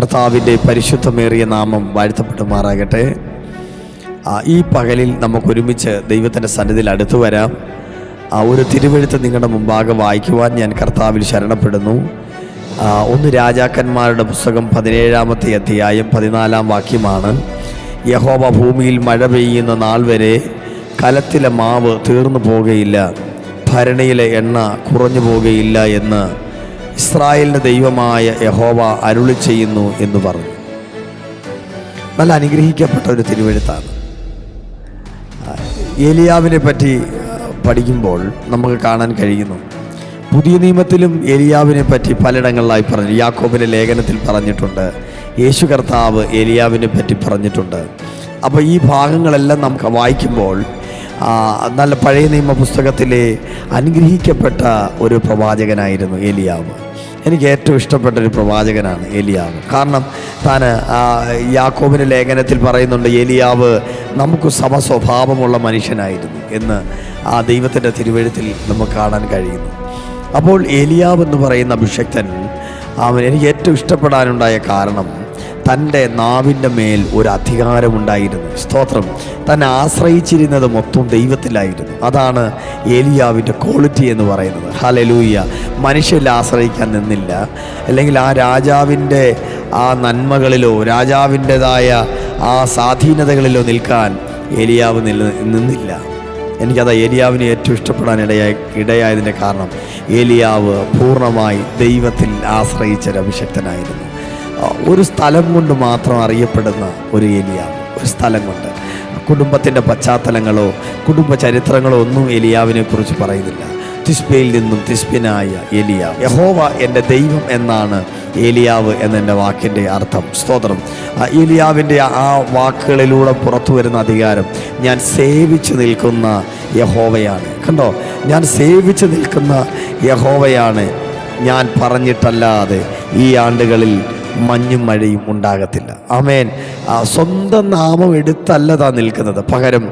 കർത്താവിന്റെ പരിശുദ്ധമേറിയ നാമം വാഴ്ത്തപ്പെട്ടുമാറാകട്ടെ ഈ പകലിൽ നമുക്കൊരുമിച്ച് ദൈവത്തിന്റെ സന്നിധിയിൽ അടുത്തു വരാം. ആ, ഒരു തിരുവെഴുത്ത് നിങ്ങളുടെ മുമ്പാകെ വായിക്കുവാൻ ഞാൻ കർത്താവിൽ ശരണപ്പെടുന്നു. ഒന്ന് രാജാക്കന്മാരുടെ പുസ്തകം പതിനേഴാമത്തെ അധ്യായം പതിനാലാം വാക്യമാണ്. യഹോവ ഭൂമിയിൽ മഴ പെയ്യുന്ന നാൾ വരെ കലത്തിലെ മാവ് തീർന്നു പോകുകയില്ല ഭരണിയിലെ എണ്ണ കുറഞ്ഞു പോകുകയില്ല എന്ന് ഇസ്രായേലിന്റെ ദൈവമായ യഹോവ അരുളി ചെയ്യുന്നു എന്ന് പറഞ്ഞു. നല്ല അനുഗ്രഹിക്കപ്പെട്ട ഒരു തിരുവഴുത്താണ്. ഏലിയാവിനെ പറ്റി പഠിക്കുമ്പോൾ നമുക്ക് കാണാൻ കഴിയുന്നു. പുതിയ നിയമത്തിലും ഏലിയാവിനെ പറ്റി പലയിടങ്ങളിലായി പറഞ്ഞു. യാക്കോബിലെ ലേഖനത്തിൽ പറഞ്ഞിട്ടുണ്ട്. യേശു കർത്താവ് ഏലിയാവിനെ പറ്റി പറഞ്ഞിട്ടുണ്ട്. അപ്പോൾ ഈ ഭാഗങ്ങളെല്ലാം നമുക്ക് വായിക്കുമ്പോൾ നല്ല പഴയ നിയമ പുസ്തകത്തിലെ അനുഗ്രഹിക്കപ്പെട്ട ഒരു പ്രവാചകനായിരുന്നു ഏലിയാവ്. എനിക്ക് ഏറ്റവും ഇഷ്ടപ്പെട്ട ഒരു പ്രവാചകനാണ് ഏലിയാവ്. കാരണം താൻ യാക്കോബിന്റെ ലേഖനത്തിൽ പറയുന്നുണ്ട് ഏലിയാവ് നമുക്ക് സമസ്വഭാവമുള്ള മനുഷ്യനായിരുന്നു എന്ന് ആ ദൈവത്തിന്റെ തിരുവഴുത്തിൽ നമുക്ക് കാണാൻ കഴിയുന്നു. അപ്പോൾ ഏലിയാവ് എന്ന് പറയുന്ന അഭിഷക്തൻ അവൻ എനിക്ക് ഏറ്റവും ഇഷ്ടപ്പെടാനുണ്ടായ കാരണം തന്റെ നാവിന്റെ മേൽ ഒരു അധികാരമുണ്ടായിരുന്നു. സ്തോത്രം. തന്നെ ആശ്രയിച്ചിരുന്നത് മൊത്തം ദൈവത്തിലായിരുന്നു. അതാണ് ഏലിയാവിന്റെ ക്വാളിറ്റി എന്ന് പറയുന്നത്. ഹലലൂയ മനുഷ്യരിൽ ആശ്രയിക്കാൻ നിന്നില്ല. അല്ലെങ്കിൽ ആ രാജാവിന്റെ ആ നന്മകളിലോ രാജാവിന്റെതായ ആ സ്വാധീനതകളിലോ നിൽക്കാൻ ഏലിയാവ് നില നിന്നില്ല. എനിക്കത് ഏലിയാവിനെ ഏറ്റവും ഇഷ്ടപ്പെടാൻ ഇടയായി ഇടയായതിന്റെ കാരണം ഏലിയാവ് പൂർണമായി ദൈവത്തിൽ ആശ്രയിച്ച അഭിഷക്തനായിരുന്നു. ഒരു സ്ഥലം കൊണ്ട് മാത്രം അറിയപ്പെടുന്ന ഒരു ഏലിയാവ് ഒരു സ്ഥലം കൊണ്ട്. കുടുംബത്തിന്റെ പശ്ചാത്തലങ്ങളോ കുടുംബ ചരിത്രങ്ങളോ ഒന്നും എലിയാവിനെ കുറിച്ച് പറയുന്നില്ല. തിസ്ബയിൽ നിന്നും തിസ്ബിനായ ഏലിയാവ് യഹോവ എന്റെ ദൈവം എന്നാണ് ഏലിയാവ് എന്നെന്റെ വാക്കിന്റെ അർത്ഥം. സ്തോത്രം. ഏലിയാവിന്റെ ആ വാക്കുകളിലൂടെ പുറത്തു വരുന്ന അധികാരം ഞാൻ സേവിച്ചു നിൽക്കുന്ന യഹോവയാണ്. കണ്ടോ? ഞാൻ സേവിച്ചു നിൽക്കുന്ന യഹോവയാണ്. ഞാൻ പറഞ്ഞിട്ടല്ലാതെ ഈ ആണ്ടുകളിൽ മഞ്ഞും മഴയും ഉണ്ടാകത്തില്ല. ആമേൻ. സ്വന്തം നാമം എടുത്തല്ല താ നിൽക്കുന്നത്. പകരം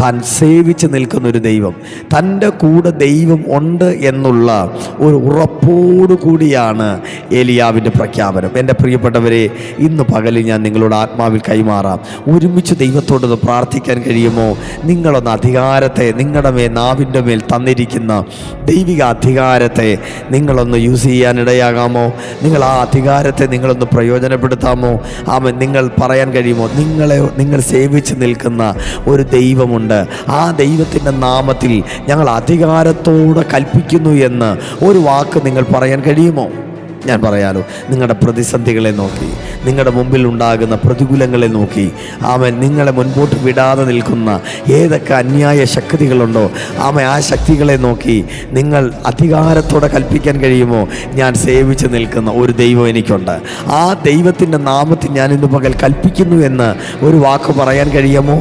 താൻ സേവിച്ച് നിൽക്കുന്ന ഒരു ദൈവം. തന്റെ കൂടെ ദൈവം ഉണ്ട് എന്നുള്ള ഒരു ഉറപ്പോടു കൂടിയാണ് ഏലിയാവിന്റെ പ്രഖ്യാപനം. എന്റെ പ്രിയപ്പെട്ടവരെ ഇന്ന് പകലിൽ ഞാൻ നിങ്ങളോട് ആത്മാവിൽ കൈമാറാം. ഒരുമിച്ച് ദൈവത്തോടൊന്ന് പ്രാർത്ഥിക്കാൻ കഴിയുമോ? നിങ്ങളൊന്ന് അധികാരത്തെ നിങ്ങളുടെ മേൽ നാവിന്റെ മേൽ തന്നിരിക്കുന്ന ദൈവിക അധികാരത്തെ നിങ്ങളൊന്ന് യൂസ് ചെയ്യാനിടയാകാമോ? നിങ്ങൾ ആ അധികാരത്തെ നിങ്ങളൊന്ന് പ്രയോജനപ്പെടുത്താമോ? ആമ നിങ്ങൾ പറയാൻ കഴിയുമോ? നിങ്ങളെ നിങ്ങൾ സേവിച്ച് നിൽക്കുന്ന ഒരു ദൈവമുണ്ട്. ആ ദൈവത്തിന്റെ നാമത്തിൽ ഞങ്ങൾ അധികാരത്തോടെ കൽപ്പിക്കുന്നു എന്ന് ഒരു വാക്ക് നിങ്ങൾ പറയാൻ കഴിയുമോ? ഞാൻ പറയാലോ നിങ്ങളുടെ പ്രതിസന്ധികളെ നോക്കി നിങ്ങളുടെ മുമ്പിൽ ഉണ്ടാകുന്ന പ്രതികൂലങ്ങളെ നോക്കി അവൻ നിങ്ങളെ മുൻപോട്ട് വിടാതെ നിൽക്കുന്ന ഏതൊക്കെ അന്യായ ശക്തികളുണ്ടോ ആമ ആ ശക്തികളെ നോക്കി നിങ്ങൾ അധികാരത്തോടെ കൽപ്പിക്കാൻ കഴിയുമോ? ഞാൻ സേവിച്ച് നിൽക്കുന്ന ഒരു ദൈവം എനിക്കുണ്ട്. ആ ദൈവത്തിന്റെ നാമത്തിൽ ഞാൻ ഇന്ന് പകൽ കൽപ്പിക്കുന്നു എന്ന് ഒരു വാക്ക് പറയാൻ കഴിയുമോ?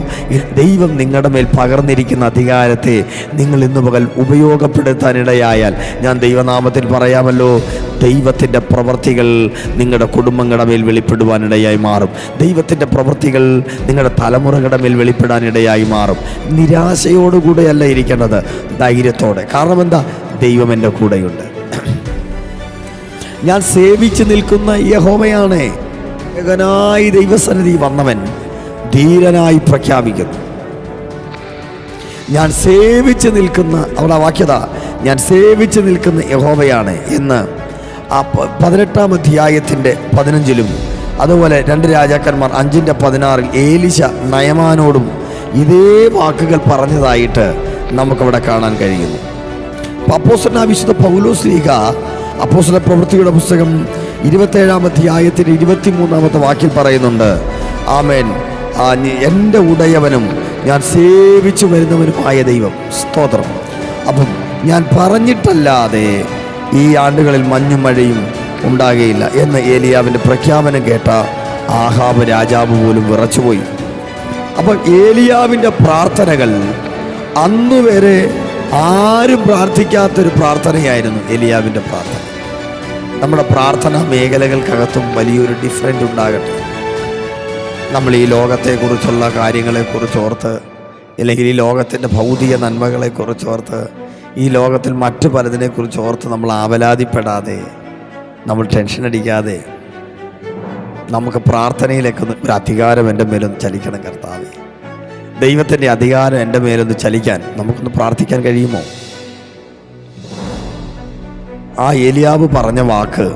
ദൈവം നിങ്ങളുടെ മേൽ പകർന്നിരിക്കുന്ന അധികാരത്തെ നിങ്ങൾ ഇന്ന് പകൽ ഉപയോഗപ്പെടുത്താനിടയായാൽ ഞാൻ ദൈവനാമത്തിൽ പറയാമല്ലോ ദൈവത്തിന്റെ പ്രവൃത്തികൾ നിങ്ങളുടെ കുടുംബങ്ങളുടെ മേൽ വെളിപ്പെടുവാനിടയായി മാറും. ദൈവത്തിന്റെ പ്രവൃത്തികൾ നിങ്ങളുടെ തലമുറകളുടെ മേൽ വെളിപ്പെടാനിടയായി മാറും. നിരാശയോടുകൂടെയല്ല ഇരിക്കേണ്ടത് ധൈര്യത്തോടെ. കാരണം എന്താ? ദൈവം എന്റെ കൂടെയുണ്ട്. ഞാൻ സേവിച്ച് നിൽക്കുന്ന യഹോമയാണ് ഏകനായി ദൈവസന്നിധി വന്നവൻ ധീരനായി പ്രഖ്യാപിക്കുന്നു. ഞാൻ സേവിച്ച് നിൽക്കുന്ന അവളുടെ വാക്യത ഞാൻ സേവിച്ച് നിൽക്കുന്ന യഹോവയാണ് എന്ന് ആ പതിനെട്ടാം അധ്യായത്തിന്റെ പതിനഞ്ചിലും അതുപോലെ രണ്ട് രാജാക്കന്മാർ അഞ്ചിന്റെ പതിനാറിൽ ഏലിശ നയമാനോടും ഇതേ വാക്കുകൾ പറഞ്ഞതായിട്ട് നമുക്കവിടെ കാണാൻ കഴിയുന്നു. അപ്പോസന വിശുദ്ധ പൗലോസ് ലീഗ അപ്പോസന പ്രവൃത്തിയുടെ പുസ്തകം ഇരുപത്തേഴാം അധ്യായത്തിന്റെ ഇരുപത്തിമൂന്നാമത്തെ വാക്കിൽ പറയുന്നുണ്ട്. ആമേൻ. എന്റെ ഉടയവനും ഞാൻ സേവിച്ചു വരുന്നവനുമായ ദൈവം. സ്തോത്രം. അപ്പം ഞാൻ പറഞ്ഞിട്ടല്ലാതെ ഈ ആണ്ടുകളിൽ മഞ്ഞും മഴയും ഉണ്ടാകുകയില്ല എന്ന് ഏലിയാവിന്റെ പ്രഖ്യാപനം കേട്ട ആഹാബ് രാജാവ് പോലും വിറച്ചുപോയി. അപ്പോൾ ഏലിയാവിന്റെ പ്രാർത്ഥനകൾ അന്ന് വരെ ആരും പ്രാർത്ഥിക്കാത്തൊരു പ്രാർത്ഥനയായിരുന്നു ഏലിയാവിന്റെ പ്രാർത്ഥന. നമ്മുടെ പ്രാർത്ഥന മേഖലകൾക്കകത്തും വലിയൊരു ഡിഫറന്റ് ഉണ്ടാകട്ടെ. നമ്മൾ ഈ ലോകത്തെക്കുറിച്ചുള്ള കാര്യങ്ങളെക്കുറിച്ച് ഓർത്ത് അല്ലെങ്കിൽ ഈ ലോകത്തിന്റെ ഭൗതിക നന്മകളെക്കുറിച്ച് ഓർത്ത് ഈ ലോകത്തിൽ മറ്റു പലതിനെക്കുറിച്ച് ഓർത്ത് നമ്മൾ ആവലാതിപ്പെടാതെ നമ്മൾ ടെൻഷൻ അടിക്കാതെ നമുക്ക് പ്രാർത്ഥനയിലേക്ക് ഒരു അധികാരം എന്റെ മേലൊന്ന് ചലിക്കണം കർത്താവേ. ദൈവത്തിന്റെ അധികാരം എന്റെ മേലൊന്ന് ചലിക്കാൻ നമുക്കൊന്ന് പ്രാർത്ഥിക്കാൻ കഴിയുമോ? ആ ഏലിയാവ് പറഞ്ഞ വാക്ക്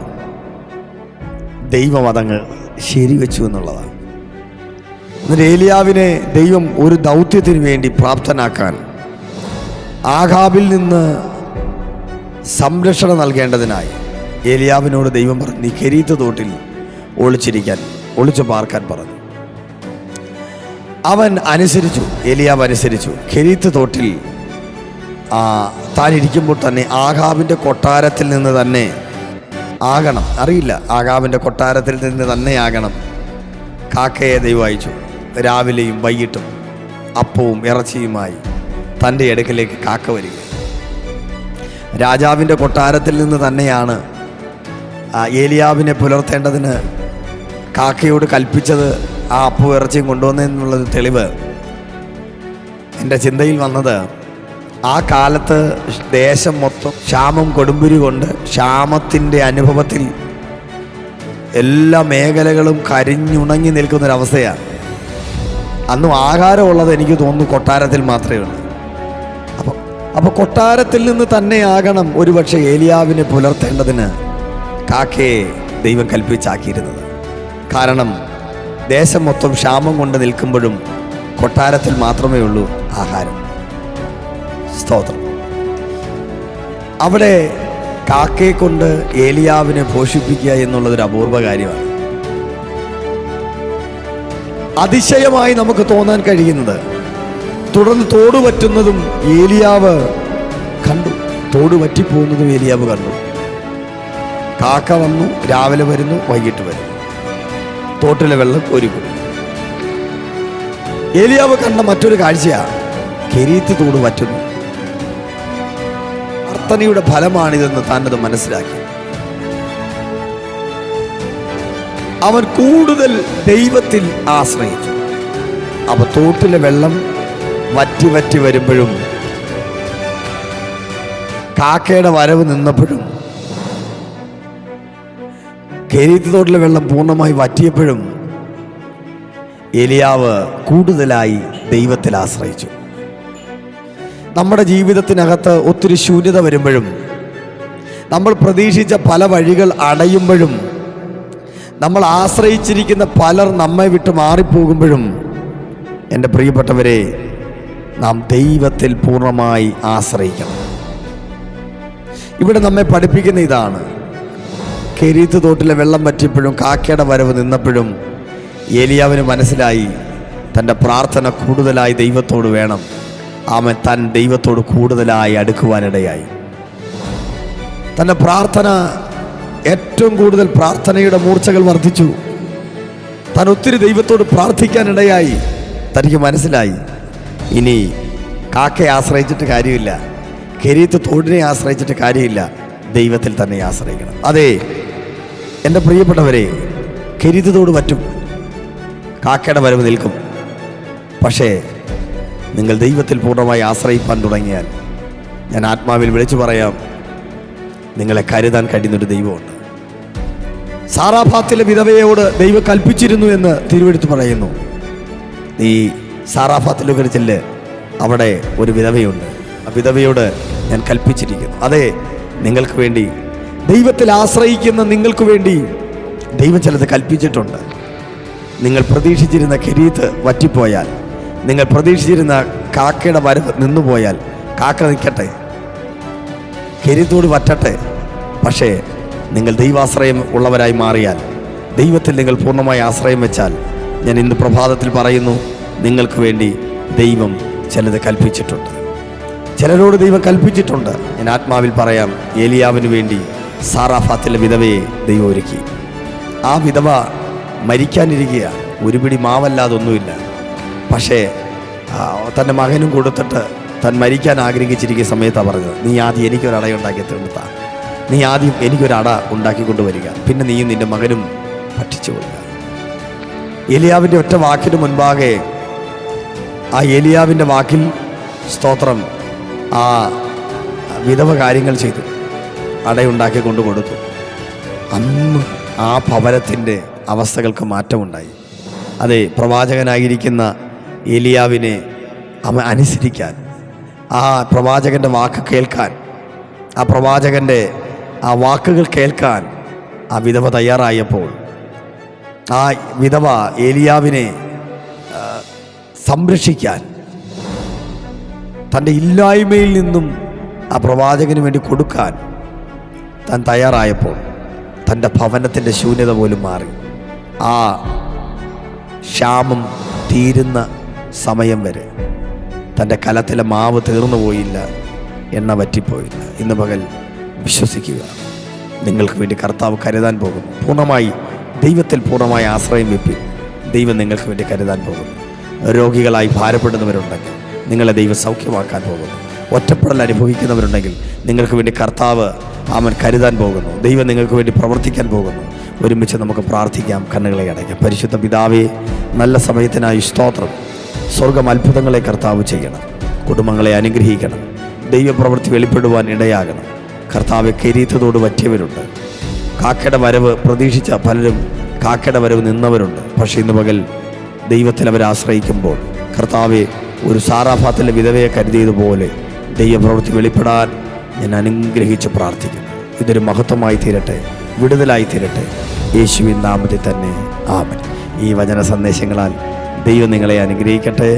ദൈവമതങ്ങൾ ശരിവെച്ചു എന്നുള്ളതാണ്. എന്നിട്ട് ഏലിയാവിനെ ദൈവം ഒരു ദൗത്യത്തിന് വേണ്ടി പ്രാപ്തനാക്കാൻ ആഹാബിൽ നിന്ന് സംരക്ഷണം നൽകേണ്ടതിനായി ഏലിയാവിനോട് ദൈവം പറഞ്ഞു നീ കെരീത്ത് തോട്ടിൽ ഒളിച്ചിരിക്കാൻ ഒളിച്ചു പാർക്കാൻ പറഞ്ഞു. അവൻ അനുസരിച്ചു ഏലിയാവ് അനുസരിച്ചു. കെരീത്ത് തോട്ടിൽ താൻ ഇരിക്കുമ്പോൾ തന്നെ ആഹാബിന്റെ കൊട്ടാരത്തിൽ നിന്ന് തന്നെ ആകണം. അറിയില്ല ആകാബിന്റെ കൊട്ടാരത്തിൽ നിന്ന് തന്നെ ആകണം. കാക്കയെ ദൈവം അയച്ചു. രാവിലെയും വൈകിട്ടും അപ്പവും ഇറച്ചിയുമായി തന്റെ അടുക്കലേക്ക് കാക്ക വരിക. രാജാവിന്റെ കൊട്ടാരത്തിൽ നിന്ന് തന്നെയാണ് ഏലിയാവിനെ പുലർത്തേണ്ടതിന് കാക്കയോട് കൽപ്പിച്ചത് ആ അപ്പു ഇറച്ചിയും കൊണ്ടുവന്നെന്നുള്ളത് തെളിവ്. എന്റെ ചിന്തയിൽ വന്നത് ആ കാലത്ത് ദേശം മൊത്തം ക്ഷാമം കൊടുമ്പുരി കൊണ്ട് ക്ഷാമത്തിന്റെ അനുഭവത്തിൽ എല്ലാ മേഖലകളും കരിഞ്ഞുണങ്ങി നിൽക്കുന്നൊരവസ്ഥയാണ്. അന്നും ആഹാരമുള്ളത് എനിക്ക് തോന്നുന്നു കൊട്ടാരത്തിൽ മാത്രമേ ഉള്ളൂ. അപ്പോൾ കൊട്ടാരത്തിൽ നിന്ന് തന്നെയാകണം ഒരുപക്ഷെ ഏലിയാവിനെ പുലർത്തേണ്ടതിന്. കാക്കയെ ദൈവം കൽപ്പിച്ചാക്കിയിരുന്നത്. കാരണം ദേശം മൊത്തം ക്ഷാമം കൊണ്ട് നിൽക്കുമ്പോഴും കൊട്ടാരത്തിൽ മാത്രമേ ഉള്ളൂ ആഹാരം. സ്തോത്രം. അവിടെ കാക്കയെ കൊണ്ട് ഏലിയാവിനെ പോഷിപ്പിക്കുക എന്നുള്ളതൊരു അപൂർവ കാര്യമാണ്. അതിശയമായി നമുക്ക് തോന്നാൻ കഴിയുന്നത് തുടർന്ന് തോട് പറ്റുന്നതും ഏലിയാവ് കണ്ടു. തോട് പറ്റിപ്പോകുന്നതും ഏലിയാവ് കണ്ടു. കാക്ക വന്നു രാവിലെ വരുന്നു വൈകിട്ട് വരുന്നു. തോട്ടിലെ വെള്ളം ഒരുക്കും ഏലിയാവ് കണ്ട മറ്റൊരു കാഴ്ചയാണ് കെരീത്ത് തോട് പറ്റുന്നു. പ്രാർത്ഥനയുടെ ഫലമാണിതെന്ന് താനത് മനസ്സിലാക്കി. അവൻ കൂടുതൽ ദൈവത്തിൽ ആശ്രയിച്ചു. അവ തോട്ടിലെ വെള്ളം വറ്റി വറ്റി വരുമ്പോഴും കാക്കയുടെ വരവ് നിന്നപ്പോഴും കേരീത്തോട്ടിലെ വെള്ളം പൂർണമായി വറ്റിയപ്പോഴും എലിയാവ് കൂടുതലായി ദൈവത്തിൽ ആശ്രയിച്ചു. നമ്മുടെ ജീവിതത്തിനകത്ത് ഒത്തിരി ശൂന്യത വരുമ്പോഴും നമ്മൾ പ്രതീക്ഷിച്ച പല വഴികൾ അടയുമ്പോഴും നമ്മൾ ആശ്രയിച്ചിരിക്കുന്ന പലർ നമ്മെ വിട്ട് മാറിപ്പോകുമ്പോഴും എന്റെ പ്രിയപ്പെട്ടവരെ നാം ദൈവത്തിൽ പൂർണമായി ആശ്രയിക്കണം. ഇവിടെ നമ്മെ പഠിപ്പിക്കുന്ന ഇതാണ്. കെരീത്ത് തോട്ടിലെ വെള്ളം പറ്റിയപ്പോഴും കാക്കയുടെ വരവ് നിന്നപ്പോഴും ഏലിയാവിന് മനസ്സിലായി തന്റെ പ്രാർത്ഥന കൂടുതലായി ദൈവത്തോട് വേണം. ആമൻ താൻ ദൈവത്തോട് കൂടുതലായി അടുക്കുവാനിടയായി. തന്റെ പ്രാർത്ഥന ഏറ്റവും കൂടുതൽ പ്രാർത്ഥനയുടെ മൂർച്ചകൾ വർദ്ധിച്ചു. താൻ ഒത്തിരി ദൈവത്തോട് പ്രാർത്ഥിക്കാനിടയായി. തനിക്ക് മനസ്സിലായി. ഇനി കാക്കയെ ആശ്രയിച്ചിട്ട് കാര്യമില്ല. കെരീത്ത് തോടിനെ ആശ്രയിച്ചിട്ട് കാര്യമില്ല. ദൈവത്തിൽ തന്നെ ആശ്രയിക്കണം. അതെ എന്റെ പ്രിയപ്പെട്ടവരെ കെരീത്ത് തോട് പറ്റും. കാക്കയുടെ വരവ് നിൽക്കും. പക്ഷേ നിങ്ങൾ ദൈവത്തിൽ പൂർണമായി ആശ്രയിപ്പാൻ തുടങ്ങിയാൽ ഞാൻ ആത്മാവിൽ വിളിച്ചു പറയാം നിങ്ങളെ കരുതാൻ കഴിയുന്നൊരു ദൈവമുണ്ട്. സാറാഭാത്തിലെ വിധവയോട് ദൈവം കൽപ്പിച്ചിരുന്നു എന്ന് തിരുവെടുത്ത് പറയുന്നു. ഈ സാറാഫാത്തിലൊക്കെ ചെല്ല് അവിടെ ഒരു വിധവയുണ്ട്. ആ വിധവയോട് ഞാൻ കൽപ്പിച്ചിരിക്കുന്നു. അതെ നിങ്ങൾക്ക് വേണ്ടി ദൈവത്തിൽ ആശ്രയിക്കുന്ന നിങ്ങൾക്ക് വേണ്ടി ദൈവം ചിലത് കൽപ്പിച്ചിട്ടുണ്ട്. നിങ്ങൾ പ്രതീക്ഷിച്ചിരുന്ന കിരീത്ത് വറ്റിപ്പോയാൽ നിങ്ങൾ പ്രതീക്ഷിച്ചിരുന്ന കാക്കയുടെ വരവ് നിന്നുപോയാൽ കാക്ക നിൽക്കട്ടെ. കിരീത്തോട് വറ്റട്ടെ. പക്ഷേ നിങ്ങൾ ദൈവാശ്രയം ഉള്ളവരായി മാറിയാൽ ദൈവത്തിൽ നിങ്ങൾ പൂർണമായി ആശ്രയം വെച്ചാൽ ഞാൻ ഇന്ന് പ്രഭാതത്തിൽ പറയുന്നു നിങ്ങൾക്ക് വേണ്ടി ദൈവം ചിലത് കൽപ്പിച്ചിട്ടുണ്ട്. ചിലരോട് ദൈവം കൽപ്പിച്ചിട്ടുണ്ട്. ഞാൻ ആത്മാവിൽ പറയാം ഏലിയാവിന് വേണ്ടി സാറാഫാത്തിലെ വിധവയെ ദൈവം ഒരുക്കി. ആ വിധവ മരിക്കാനിരിക്കുക ഒരു പിടി മാവല്ലാതൊന്നുമില്ല പക്ഷേ ആ, തന്റെ മകനും കൊടുത്തിട്ട് താൻ മരിക്കാൻ ആഗ്രഹിച്ചിരിക്കുന്ന സമയത്താണ് പറഞ്ഞത്. നീ ആദ്യം എനിക്കൊരട ഉണ്ടാക്കി തീർത്താ നീ ആദ്യം എനിക്കൊരട ഉണ്ടാക്കി കൊണ്ടുവരിക. പിന്നെ നീയും നിന്റെ മകനും ഭക്ഷിച്ചു കൊടുക്കുക ഏലിയാവിന്റെ ഒറ്റ വാക്കിന് മുൻപാകെ ആ ഏലിയാവിന്റെ വാക്കിൽ സ്തോത്രം ആ വിധവ കാര്യങ്ങൾ ചെയ്തു അടയുണ്ടാക്കി കൊണ്ടു കൊടുത്തു. അന്ന് ആ ഭവനത്തിന്റെ അവസ്ഥകൾക്ക് മാറ്റമുണ്ടായി. അതെ പ്രവാചകനായിരിക്കുന്ന ഏലിയാവിനെ അവൻ അനുസരിക്കാൻ ആ പ്രവാചകന്റെ വാക്ക് കേൾക്കാൻ ആ പ്രവാചകന്റെ ആ വാക്കുകൾ കേൾക്കാൻ ആ വിധവ തയ്യാറായപ്പോൾ ആ വിധവ ഏലിയാവിനെ സംരക്ഷിക്കാൻ. തന്റെ ഇല്ലായ്മയിൽ നിന്നും ആ പ്രവാചകന് വേണ്ടി കൊടുക്കാൻ താൻ തയ്യാറായപ്പോൾ തന്റെ ഭവനത്തിന്റെ ശൂന്യത പോലും മാറി. ആ ക്ഷാമം തീരുന്ന സമയം വരെ തന്റെ കലത്തിലെ മാവ് തീർന്നു പോയില്ല എണ്ണ പറ്റിപ്പോയില്ല ഇന്ന് പകൽ വിശ്വസിക്കുക. നിങ്ങൾക്ക് വേണ്ടി കർത്താവ് കരുതാൻ പോകുന്നു. പൂർണമായി ദൈവത്തിൽ പൂർണമായി ആശ്രയം വെപ്പി ദൈവം നിങ്ങൾക്ക് വേണ്ടി കരുതാൻ പോകുന്നു. രോഗികളായി ഭാരപ്പെടുന്നവരുണ്ടെങ്കിൽ നിങ്ങളെ ദൈവം സൗഖ്യമാക്കാൻ പോകുന്നു. ഒറ്റപ്പെടൽ അനുഭവിക്കുന്നവരുണ്ടെങ്കിൽ നിങ്ങൾക്ക് വേണ്ടി കർത്താവ് അവൻ കരുതാൻ പോകുന്നു. ദൈവം നിങ്ങൾക്ക് വേണ്ടി പ്രവർത്തിക്കാൻ പോകുന്നു. ഒരുമിച്ച് നമുക്ക് പ്രാർത്ഥിക്കാം. കണ്ണുകളെ അടയ്ക്കാം. പരിശുദ്ധ പിതാവേ നല്ല സമയത്തിനായി സ്തോത്രം. സ്വർഗം അത്ഭുതങ്ങളെ കർത്താവ് ചെയ്യണം. കുടുംബങ്ങളെ അനുഗ്രഹിക്കണം. ദൈവപ്രവൃത്തി വെളിപ്പെടുവാൻ ഇടയാകണം. കർത്താവ് കരീത്തതോട് പറ്റിയവരുണ്ട്. കാക്കയുടെ വരവ് പ്രതീക്ഷിച്ച പലരും കാക്കയുടെ വരവ് നിന്നവരുണ്ട്. പക്ഷേ ഇന്ന് പകൽ ദൈവത്തിൽ അവരെ ആശ്രയിക്കുമ്പോൾ കർത്താവെ ഒരു സാറാഫാത്തിലെ വിധവയെ കരുതിയതുപോലെ ദൈവപ്രവൃത്തി വെളിപ്പെടാൻ ഞാൻ അനുഗ്രഹിച്ച് പ്രാർത്ഥിക്കുന്നു. ഇതൊരു മഹത്വമായി തീരട്ടെ വിടുതലായി തീരട്ടെ. യേശുവിൻ നാമത്തിൽ തന്നെ ആമൻ. ഈ വചന സന്ദേശങ്ങളാൽ ദൈവം നിങ്ങളെ അനുഗ്രഹിക്കട്ടെ.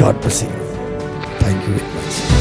God bless you thank you very much